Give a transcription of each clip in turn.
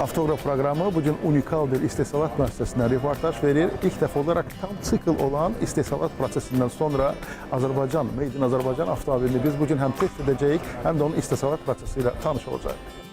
Avtoqraf proqramı bugün unikal bir istehsalat müəssisəsindən reportaj verir. İlk dəfə olaraq tam sikl olan istehsalat prosesindən sonra Azərbaycan, Made in Azərbaycan avtomobilini biz bugün həm test edəcəyik, həm də onun istehsalat prosesi ilə tanış olacağıq.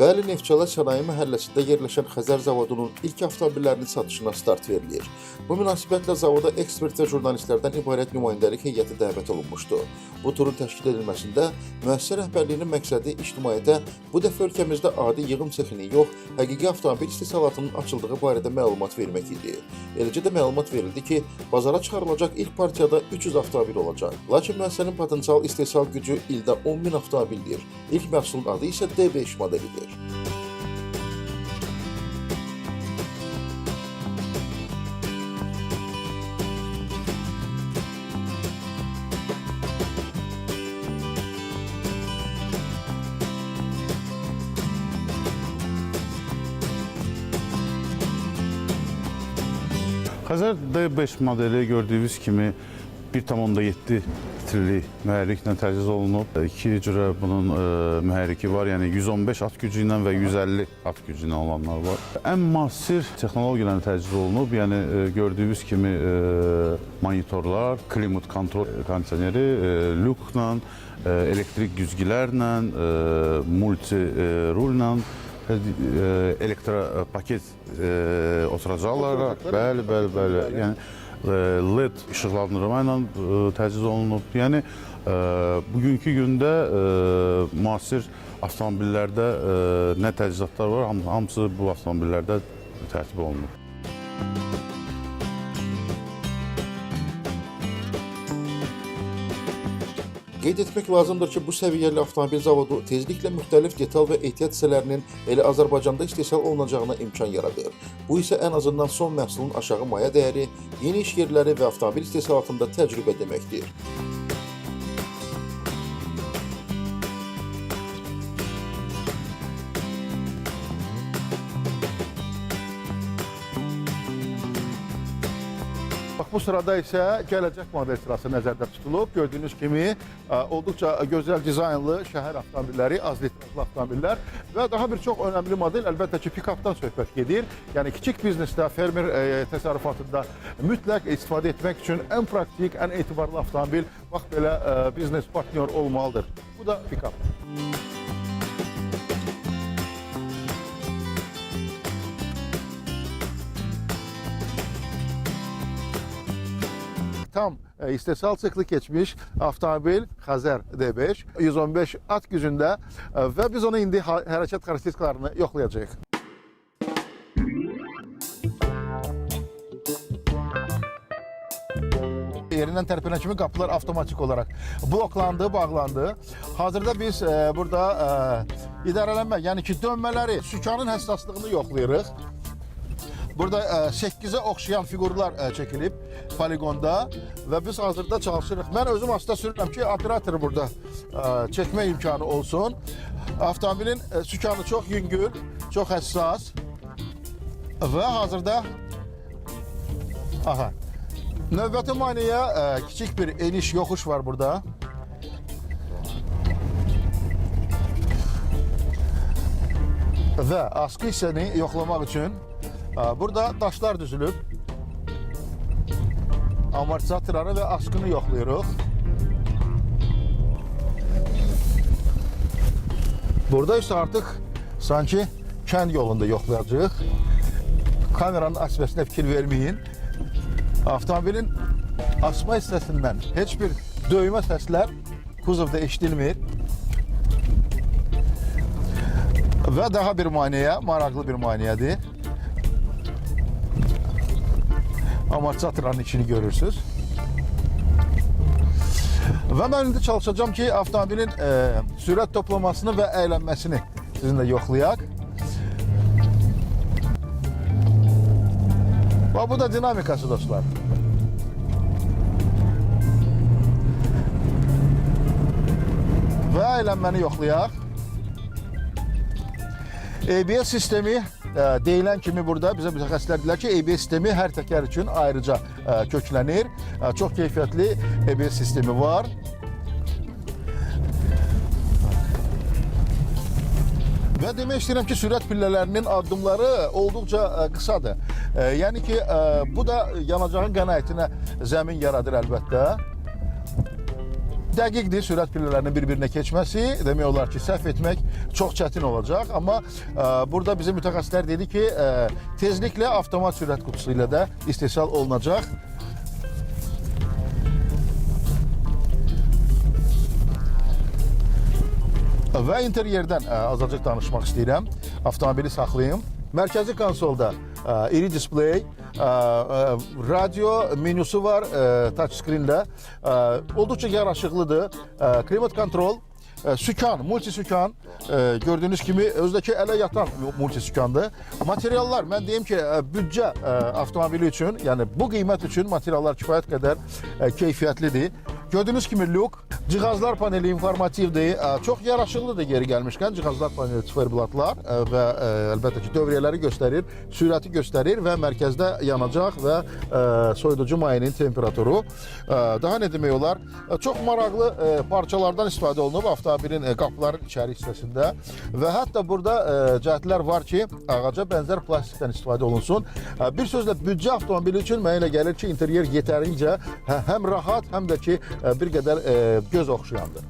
Bəli Neftçala sənaye məhəlləsində yerləşən Xəzər zavodunun ilk avtomobillərinin satışına start verilir. Bu münasibətlə zavoda ekspert və jurnalistlərdən ibarət nümayəndəlik heyəti dəvət olunmuşdu. Bu turun təşkil edilməsində müəssisə rəhbərliyinin məqsədi ictimaiyyətə bu dəfə ölkəmizdə adi yığım sexinin yox, həqiqi avtomobil istehsalatının açıldığı barədə məlumat vermək idi. Eləcə də məlumat verildi ki, bazara çıxarılacaq ilk partiyada 300 avtomobil olacaq. Lakin müəssisənin potensial istehsal gücü ildə 10 min avtomobildir. İlk məhsulun adı isə D5 modelidir. Xəzər D5 modeli gördüyünüz kimi 1.7 litrli mühərriklə təchiz olunub. İki cürə bunun e, mühərriki var, yəni 115 at gücü ilə və 150 at gücü ilə olanlar var. Ən müasir texnologiyalarla təchiz olunub, yəni e, gördüyünüz kimi e, monitorlar, klimat kontrol kondisioneri, e, lüklə, e, elektrik güzgilərlə, e, multi e, rulla e, elektropaket e, oturacaqlar. Bəli, bəli, bəli. Yəni e, LED işıqlandırma ilə e, təchiz olunub. Yəni e, bugünkü gündə e, müasir avtomobillərdə e, nə təchizatlar var, ham- hamısı bu avtomobillərdə tərtib olunub. Qeyd etmək lazımdır ki, bu səviyyəli avtomobil zavodu tezliklə müxtəlif detal və ehtiyat hissələrinin elə Azərbaycanda istehsal olunacağına imkan yaradır. Bu isə ən azından son məhsulun aşağı maya dəyəri, yeni iş yerləri və avtomobil istehsalatında təcrübə deməkdir. Bax bu sırada isə gələcək model sırası nəzərdə tutulub. Gördüyünüz kimi olduqca gözəl dizaynlı şəhər avtomobilləri, az litrli avtomobillər və daha bir çox önəmli model əlbəttə ki, pikapdan söhbət gedir. Yəni kiçik biznesdə, fermer təsərrüfatında mütləq istifadə etmək üçün ən praktik, ən etibarlı avtomobil bax belə biznes partnyor olmalıdır. Bu da pikap. Tam e, istehsal sıklı geçmiş avtomobil Xəzər D5 115 at gücündə e, və biz onu indi hərəkət xarakteristiklərini yoxlayacağıq. Yerindən tərpənən kimi qapılar avtomatik olaraq bloklandı, bağlandı. Hazırda biz e, burada e, idarələnmə, yəni ki, dönmələri, sükanın həssaslığını yoxlayırıq. Burada ə, 8-ə oxşayan fiqurlar ə, çəkilib poligonda və biz hazırda çalışırıq. Mən özüm aslında sürürəm ki, operator burada ə, çəkmə imkanı olsun. Avtomobilin ə, sükanı çox yüngül, çox həssas və hazırda aha növbəti maneəyə ə, kiçik bir eniş yoxuş var burada. Və askı hissəni yoxlamaq üçün burada daşlar düzülüb. Amortizatorları və askını yoxlayırıq. Burada isə artıq sanki kənd yolunda yoxlayacağıq. Kameranın açmasına fikir verməyin. Avtomobilin asma hissəsindən heç bir döymə səslər kuzovda eşidilmir. Və daha bir maneə, maraqlı bir maneədir. Amortizatorların içini görürsüz. Və mən indi çalışacağım ki, avtomobilin e, sürət toplamasını və əylənməsini sizinlə yoxlayaq. Və bu da dinamikası dostlar. Və əylənməni yoxlayaq. ABS sistemi ə, deyilən kimi burada bizə mütəxəssislər deyirlər ki, ABS sistemi hər təkər üçün ayrıca ə, köklənir. Ə, Çox keyfiyyətli ABS sistemi var. Və demək istəyirəm ki, sürət pillələrinin addımları olduqca ə, qısadır. Yəni ki, bu da yanacağın qənaətinə zəmin yaradır əlbəttə. Dəqiqdir sürət pillələrinin bir-birinə keçməsi. Demək olar ki, səhv etmək çox çətin olacaq, amma ə, burada bizim mütəxəssislər dedi ki, ə, tezliklə avtomat sürət qutusu ilə də istehsal olunacaq. Və interyerdən ə, azacıq danışmaq istəyirəm. Avtomobili saxlayım. Mərkəzi konsolda ə, iri displey, ə, ə, radio menüsü var ə, touch screen-də. Ə, Olduqca yaraşıqlıdır. Ə, Klimat kontrol, sükan, multi sükan ə, gördüyünüz kimi özdəki ələ yatan multi sükandır. Materiallar mən deyim ki, büdcə ə, avtomobili üçün, yəni bu qiymət üçün materiallar kifayət qədər ə, keyfiyyətlidir. Gördüyünüz kimi lük, cihazlar paneli informativdir. Ə, Çox yaraşıqlıdır geri gəlmişkən cihazlar paneli siferblatlar ə, və ə, əlbəttə ki, dövriyyələri göstərir, sürəti göstərir və mərkəzdə yanacaq və soyuducu mayenin temperaturu. Daha nə demək olar? Çox maraqlı parçalardan istifadə olunub avtomobilin qapıların içəri hissəsində və hətta burada cəhətlər var ki, ağaca bənzər plastikdən istifadə olunsun. Bir sözlə büdcə avtomobili üçün mənə elə gəlir ki, interyer yetərincə hə- həm rahat, həm də ki, bir qədər ə, göz oxşayandır.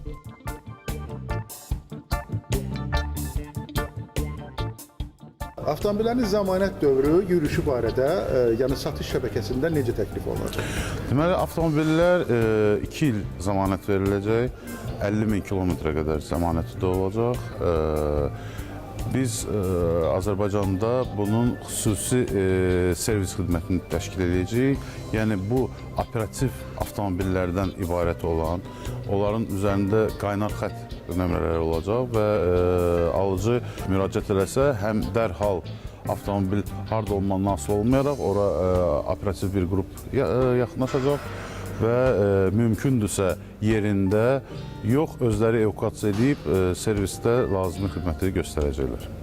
Avtomobillərin zəmanət dövrü, yürüyüşü barədə, ə, yəni satış şəbəkəsində necə təklif olunacaq? Deməli avtomobillər 2 il zəmanət veriləcək. 50 min kilometrə qədər zəmanəti də olacaq. E, Biz e, Azərbaycanda bunun xüsusi e, servis xidmətini təşkil edəcəyik. Yəni bu operativ avtomobillərdən ibarət olan, onların üzərində qaynar xətt nömrələri olacaq və e, alıcı müraciət eləsə həm dərhal avtomobil harda olmandan asılı olmayaraq ora e, operativ bir qrup e, yaxınlaşacaq və e, mümkündürsə yerində yox özləri evokasiya edib e, servisdə lazımi xidməti göstərəcəklər.